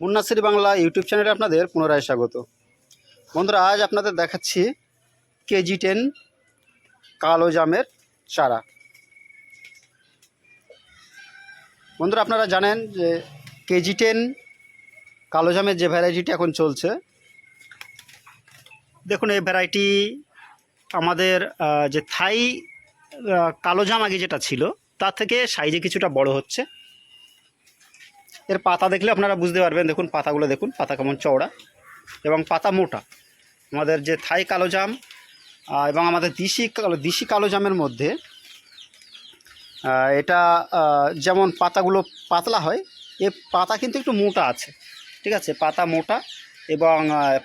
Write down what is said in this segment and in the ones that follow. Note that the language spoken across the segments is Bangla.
মুন্নাসির বাংলা ইউটিউব চ্যানেলে আপনাদের পুনরায় স্বাগত। বন্ধুরা, আজ আপনাদের দেখাচ্ছি কেজি টেন কালো জামের চারা। বন্ধুরা, আপনারা জানেন যে কেজি টেন কালো জামের যে ভ্যারাইটিটি এখন চলছে, দেখুন এই ভ্যারাইটি আমাদের যে থাই কালো জাম আগে যেটা ছিল, তার থেকে সাইজে কিছুটা বড় হচ্ছে। এর পাতা দেখলে আপনারা বুঝতে পারবেন। দেখুন, পাতাগুলো দেখুন, পাতা কেমন চওড়া এবং পাতা মোটা। আমাদের যে থাই কালো জাম এবং আমাদের দিশি কালো দিশি কালো জামের মধ্যে এটা যেমন পাতাগুলো পাতলা হয়, এ পাতা কিন্তু একটু মোটা আছে। ঠিক আছে? পাতা মোটা এবং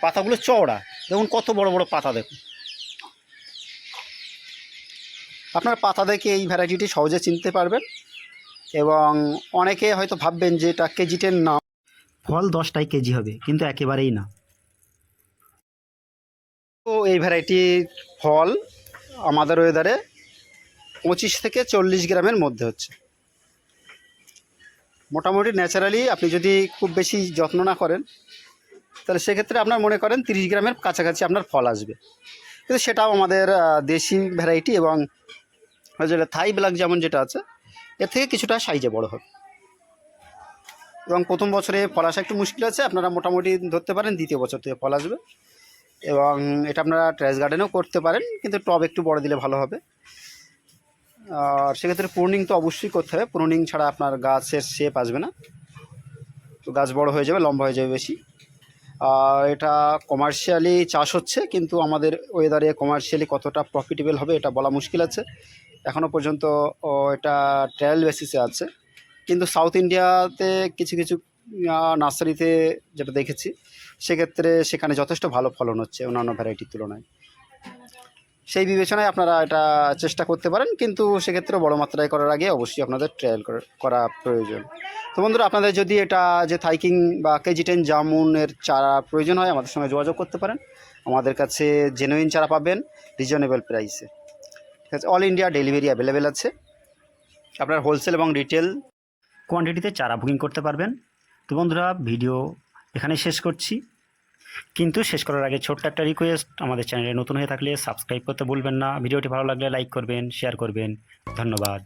পাতাগুলো চওড়া। দেখুন, কত বড় বড় পাতা দেখুন। আপনার পাতা দেখে এই ভ্যারাইটিটি সহজে চিনতে পারবেন। এবং অনেকে হয়তো ভাববেন যে এটা কেজিটের না। ফল দশটাই কেজি হবে কিন্তু একেবারেই না। তো এই ভ্যারাইটির ফল আমাদের ওয়েদারে পঁচিশ থেকে চল্লিশ গ্রামের মধ্যে হচ্ছে। মোটামুটি ন্যাচারালি আপনি যদি খুব বেশি যত্ন না করেন তাহলে সেক্ষেত্রে আপনার মনে করেন তিরিশ গ্রামের কাছাকাছি আপনার ফল আসবে। কিন্তু সেটাও আমাদের দেশি ভ্যারাইটি এবং যেটা থাই ব্ল্যাক যেমন যেটা আছে এর থেকে কিছুটা সাইজে বড় হবে। এবং প্রথম বছরে ফল আসা একটু মুশকিল আছে, আপনারা মোটামুটি ধরতে পারেন, দ্বিতীয় বছর থেকে ফল আসবে। এবং এটা আপনারা ট্রেস গার্ডেনেও করতে পারেন, কিন্তু টব একটু বড় দিলে ভালো হবে। আর সেক্ষেত্রে প্রুনিং তো অবশ্যই করতে হবে, প্রুনিং ছাড়া আপনার গাছের শেপ আসবে না। তো গাছ বড় হয়ে যাবে, লম্বা হয়ে যাবে বেশি। আর এটা কমার্শিয়ালি চাষ হচ্ছে, কিন্তু আমাদের ওয়েদারে কমার্শিয়ালি কতটা প্রফিটেবল হবে এটা বলা মুশকিল আছে। এখনও পর্যন্ত এটা ট্রায়াল বেসিসে আছে। কিন্তু সাউথ ইন্ডিয়াতে কিছু কিছু নার্সারিতে যেটা দেখেছি, সেক্ষেত্রে সেখানে যথেষ্ট ভালো ফলন হচ্ছে অন্যান্য ভ্যারাইটির তুলনায়। সেই বিবেচনায় আপনারা এটা চেষ্টা করতে পারেন, কিন্তু সেক্ষেত্রে বড় মাত্রায় করার আগে অবশ্যই আপনাদের ট্রায়াল করা প্রয়োজন। তো বন্ধুরা, আপনাদের যদি এটা, যে থাইকিং বা কেজি টেন জামুনের চারা প্রয়োজন হয়, আমাদের সঙ্গে যোগাযোগ করতে পারেন। আমাদের কাছে জেনুইন চারা পাবেন রিজনেবল প্রাইসে অল ইন্ডিয়া ডেলিভারি অ্যাভেলেবেল আছে। আপনার হোলসেল এবং রিটেল কোয়ান্টিটিতে চারা বুকিং করতে পারবেন। তো বন্ধুরা ভিডিও এখানে শেষ করছি। কিন্তু শেষ করার আগে ছোট্ট একটা রিকোয়েস্ট আমাদের চ্যানেলে নতুন হয়ে থাকলে সাবস্ক্রাইব করতে ভুলবেন না। ভিডিওটি ভালো লাগলে লাইক করবেন শেয়ার করবেন। ধন্যবাদ।